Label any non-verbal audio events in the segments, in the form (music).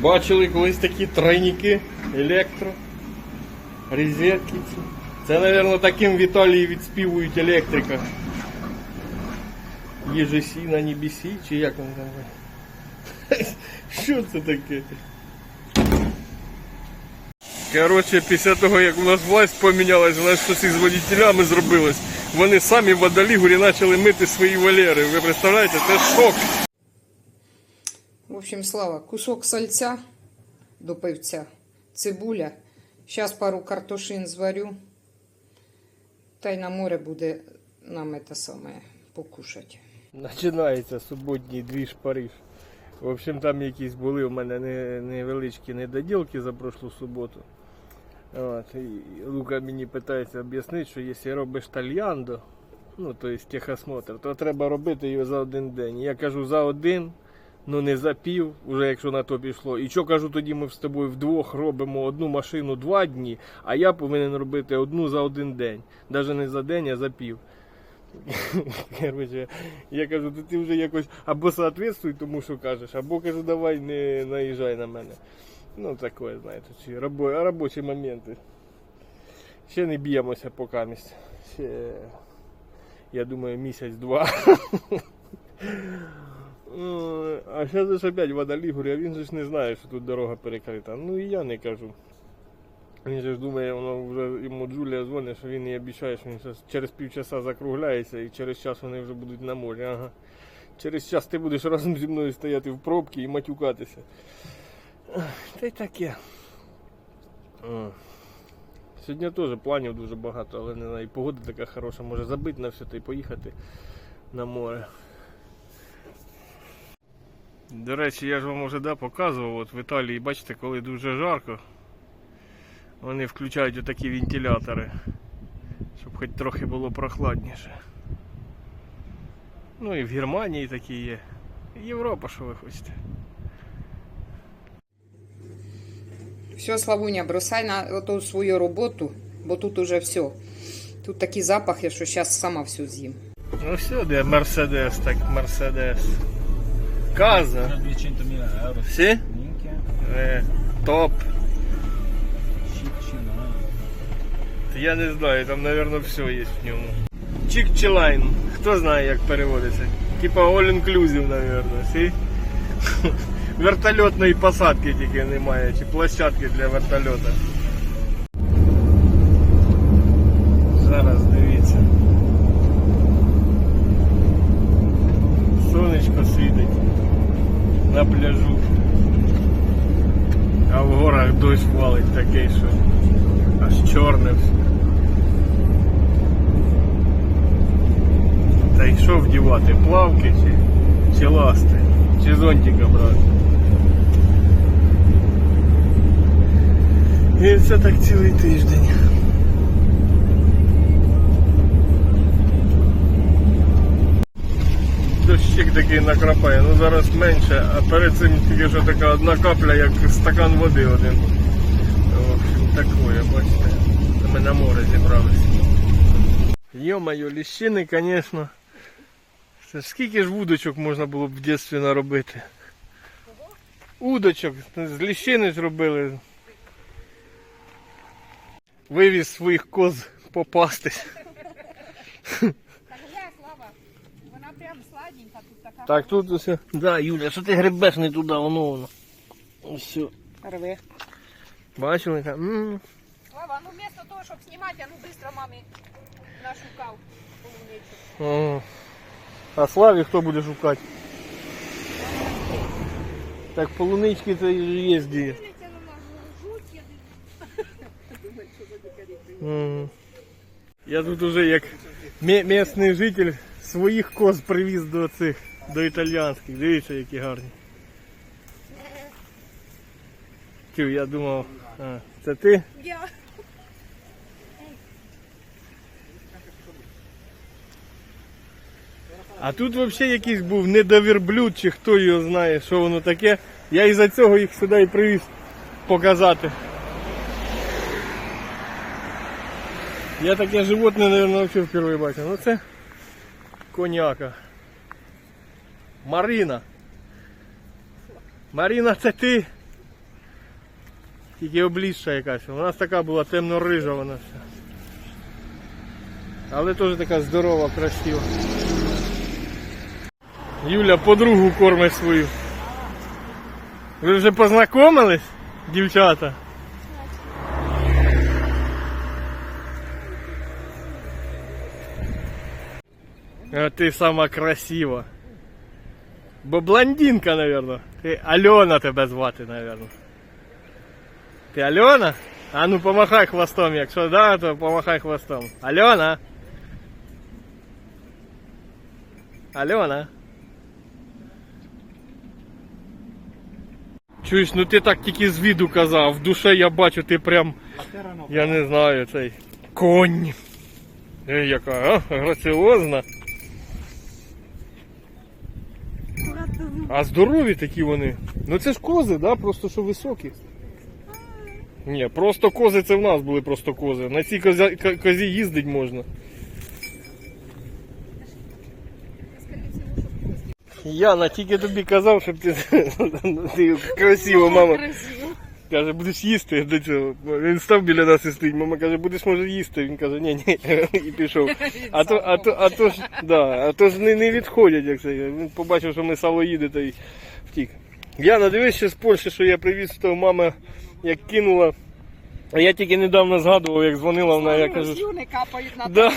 Бачили колись такі тройники електро, розетки. Це, мабуть, таким в Італії відспівують електрика. Єжесі на небесі, чи як воно там? (laughs) Що це таке? Коротше, після того, як у нас власть помінялась, у нас щось із водителями зробилось. Вони самі в водолігурі почали мити свої валери. Ви представляєте, це шок. Общем, Слава, кусок сальця до пивця, цибуля. Зараз пару картошин зварю. Та й на море буде нам це саме покушати. Починається суботній двіж Париж. В общем, там якісь були у мене невеличкі недоділки за прошлу суботу. От, і Лука мені питається об'яснити, що якщо робиш тальяндо, ну то є техосмотр, то треба робити його за один день. Я кажу за один, ну не за пів, уже якщо на то пішло. І що кажу, тоді ми з тобою вдвох робимо одну машину два дні, а я повинен робити одну за один день. Навіть не за день, а за пів. (laughs) Короче, я кажу, то ти вже якось або соответствуй тому, що кажеш, або кажу, давай не наїжджай на мене. Ну, таке, знаєте, ці робо, робочі моменти. Ще не б'ємося поки місць. Ще, я думаю, місяць-два. (laughs) Ну, А зараз опять водолігуря, він же ж не знає, що тут дорога перекрита. Ну і я не кажу. Він же ж думає, воно вже йому Джулія дзвонить, що він їй обіцяє, що він через півчаса закругляється і через час вони вже будуть на морі. Ага. Через час ти будеш разом зі мною стояти в пробці і матюкатися. Та й таке. Сьогодні теж планів дуже багато, але не знаю, і погода така хороша, може забити на все та й поїхати на море. До речі, я ж вам уже да, показував, от в Італії, бачите, коли дуже жарко, вони включають отакі вентилятори, щоб хоч трохи було прохладніше. Ну і в Германії такі є. Європа, що ви хочете. Все, Славуня, бросай на оту свою роботу, бо тут уже все. Тут такі запахи, що зараз сама все з'їм. Ну все, де Мерседес, так Мерседес. Каза. 200.000 euro. Всі? Minchia, Е, топ. Chipchina. Я не знаю, там, мабуть, все є в ньому. Чик-чилайн. Хто знає, як переводиться? Типа all inclusive, мабуть. Сі? (laughs) Вертольотної посадки тільки немає, чи площадки для вертольота. Пляжу. А в горах дощ валить такий, що аж чорне все. Та й що вдівати? Плавки чи, чи ласти? Чи зонтика брати? І це так цілий тиждень. Дощик такий накрапає, ну зараз менше, а перед цим тільки що така одна капля, як стакан води один. В общем, такое, бачите. Ми на море зібралися. Йо-моє, ліщини, звісно. Скільки ж вудочок можна було б в дитинстві наробити? Удочок, з ліщини ж робили. Вивіз своїх коз попастись. Вона прям сладенька тут така. Так, тут усе. Да, Юля, що ти гребеш не туди, воно воно. Все. Рве. Бачили? яка? М. Слава, ну вместо того, щоб знімати, а ну быстро мамі нашукав. О. А Славі хто буде шукати? Так полунички це є де. Мгм. Я тут уже як місний житель своїх коз привіз до цих, до італіянських. Дивіться, які гарні. Тю, я думав, а, це ти? Я. А тут взагалі якийсь був недовірблюд, чи хто його знає, що воно таке. Я із-за цього їх сюди і привіз показати. Я таке животне, мабуть, взагалі вперше бачив. Ну це коняка. Марина. Марина, це ти? Тільки облізша якась. У нас така була темно-рижа вона вся. Але теж така здорова, красива. Юля подругу кормить свою. Ви вже познайомились, дівчата? А ти сама красива. Бо блондинка, наверное. Ти Альона тебе звати, наверное. Ти Альона? А ну помахай хвостом, якщо да, то помахай хвостом. Альона. Альона. Чуєш, ну ти так тільки з віду казав, в душе я бачу, ти прям. Я не знаю, цей конь. Яка, а? Граціозна. А здорові такі вони. Ну це ж кози, да? Просто що високі. Ні, просто кози це в нас були просто кози. На цій козі, козі їздить можна. Яна, тільки тобі казав, щоб ти, (laughs) ти красиво, мама. Каже, будеш їсти до цього. Він став біля нас і стоїть. Мама каже, будеш може їсти. Він каже, ні, ні, (laughs) і пішов. (laughs) А то, а то, а то ж, да, а то ж не, не відходять, як це. Він побачив, що ми сало їде, та й втік. Я надивився з Польщі, що я привіз, то мама як кинула. А я тільки недавно згадував, як дзвонила вона, я кажу. що- Слюни капають на Да.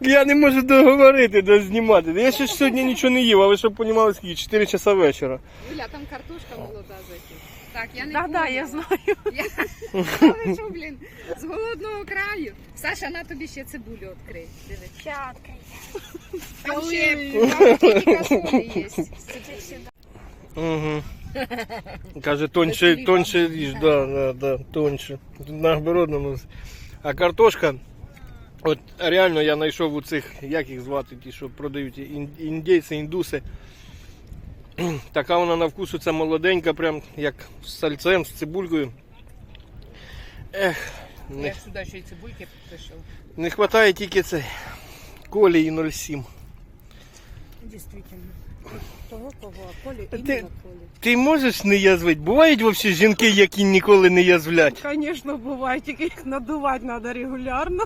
Я не можу договорити, де знімати. Я ще ж сьогодні нічого не їв, але щоб понімали, скільки 4 часа вечора. Юля, там картошка молода закинь. Так, я не Да, да, я знаю. Але що, блін, з голодного краю. Саша, на тобі ще цибулю відкрий. Диви. Там ще там тільки є. Угу. (laughs) Каже, тоньше, тоньше ріж, да, да, да, тоньше. На огородному. А картошка, от реально я знайшов у цих, як їх звати, ті, що продають, ін- індійці, індуси. (clears throat) Така вона на вкусу, це молоденька, прям як з сальцем, з цибулькою. Ех, не, Я сюди ще й цибульки прийшов. не вистачає тільки цей колії 07. Дійсно. Того кого, а полі Ти- іменно. Ти можеш не язвити? Бувають взагалі жінки, які ніколи не язвлять. Звісно, буває, тільки їх надувати треба регулярно.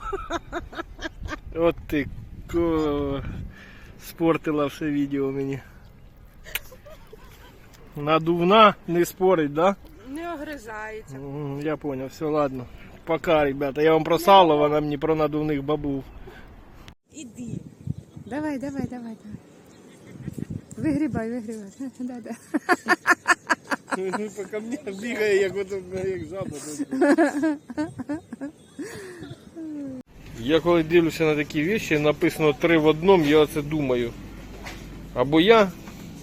От ти ко... спортила все відео мені. Надувна не спорить, да? Не огризається. М, Я понял, все, ладно. Пока, ребята. Я вам про сало, вона мені про надувних бабув. Іди. Давай, давай, давай, давай. Вигрібай, вигрібай. (laughs) Да, да. Пока мені бігає, як, як жаба. Я коли дивлюся на такі речі, написано три в одному, я оце думаю. Або я,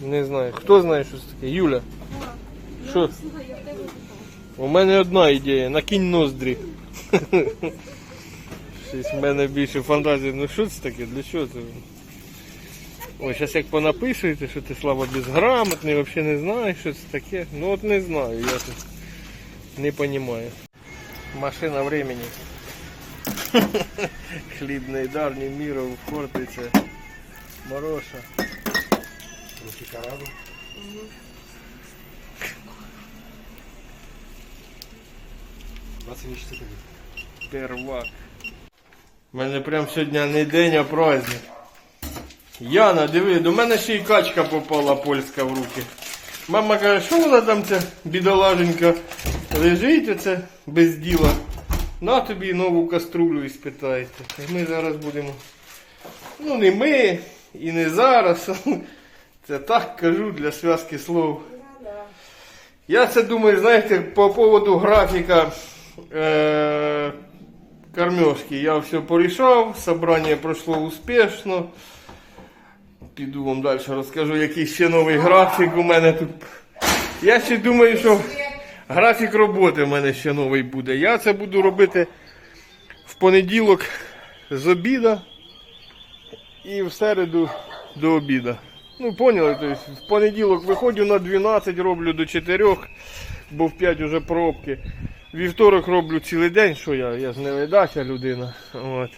не знаю, хто знає, що це таке? Юля. Що? У мене одна ідея, накинь ноздрі. (laughs) Щось в мене більше фантазії. Ну що це таке? Для чого це? Ой, зараз як понапишете, що ти слава безграмотний, взагалі не знаєш, що це таке. Ну от не знаю, я тут не розумію. Машина времени. (laughs) Хлібний дарні міров, Хортиця, Мороша. Первак. У мене прям сьогодні не день, а праздник. Яна, диви, до мене ще й качка попала польська в руки. Мама каже, що вона там ця бідолаженька лежить оце без діла. На тобі нову каструлю і спитайте. Ми зараз будемо. Ну не ми і не зараз. (laughs) Це так кажу для зв'язки слов. Я це думаю, знаєте, по поводу графіка е- кормежки. Я все порішав, собрання пройшло успішно. Піду вам далі розкажу, який ще новий графік у мене тут. Я ще думаю, що графік роботи в мене ще новий буде. Я це буду робити в понеділок з обіда і в середу до обіда. Ну, поняли, тобто в понеділок виходжу на 12, роблю до 4, бо в 5 вже пробки. Вівторок роблю цілий день, що я, я ж людина. От.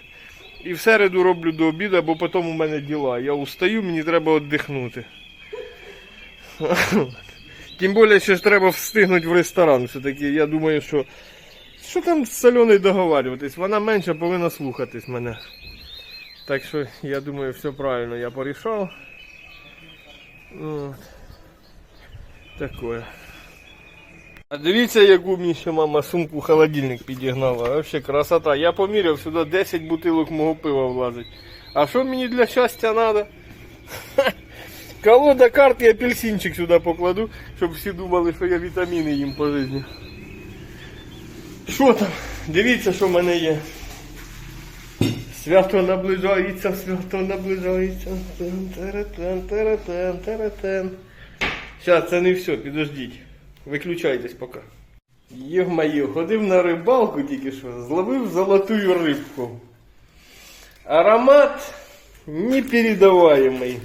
І в середу роблю до обіду, бо потім у мене діла. Я устаю, мені треба віддихнути. (laughs) Тим більше, ще ж треба встигнути в ресторан. Все-таки я думаю, що. Що там з Альоною договарюватись? Вона менше повинна слухатись мене. Так що я думаю, все правильно я порішав. Такое. А дивіться, яку мені ще мама сумку холодильник підігнала. Вообще красота. Я поміряв, сюди 10 бутилок мого пива влазить. А що мені для щастя треба? (laughs) Колода карт і апельсинчик сюди покладу, щоб всі думали, що я вітаміни їм по житті. Що там? Дивіться, що в мене є. Свято наближається, свято наближається. Зараз це не все, підождіть. Виключайтесь поки. Євмаю, ходив на рибалку тільки що, зловив золотую рибку. Аромат непередаваемый.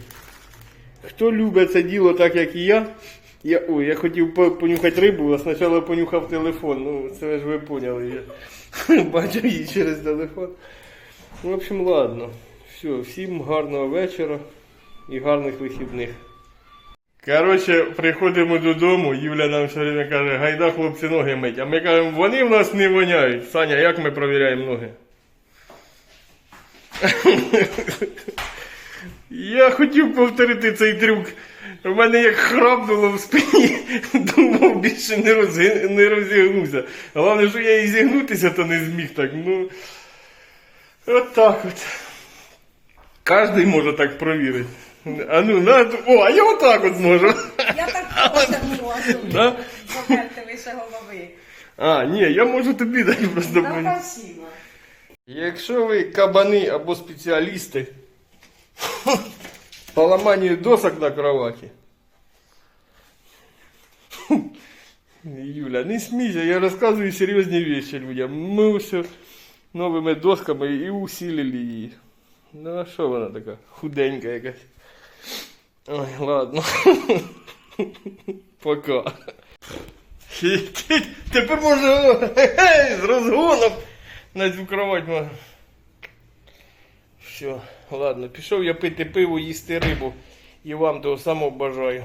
Хто любить це діло так, як і я. Я, ой, я хотів по- понюхати рибу, а спочатку понюхав телефон. Ну, це ж ви поняли. Я (laughs) бачив її через телефон. В общем, ладно. Все, всім гарного вечора і гарних вихідних. Коротше, приходимо додому, Юля нам все время каже, гайда хлопці ноги мить. А ми кажемо, вони в нас не воняють. Саня, як ми провіряємо ноги? Я хотів повторити цей трюк. У мене як храпнуло в спині, (laughs) думав, більше не, розги... не розігнувся. Головне, що я і зігнутися, то не зміг так. Ну, от так от. Кожен може так провірити. А ну, на, о, а я отак от зможу. Я так теж можу. Да? Поверте вище голови. А, ні, я можу тобі дати просто. Та поняти. спасибо. Якщо ви кабани або спеціалісти (laughs) по ламанню досок на кроваті. (laughs) Юля, не смійся, я розказую серйозні речі людям. Ми все новими досками і усилили її. Ну а що вона така? Худенька якась. Ой, ладно. Пока. Тепер можна з розгоном на цю кровать можна. Все, ладно, пішов я пити пиво, їсти рибу. І вам того самого бажаю.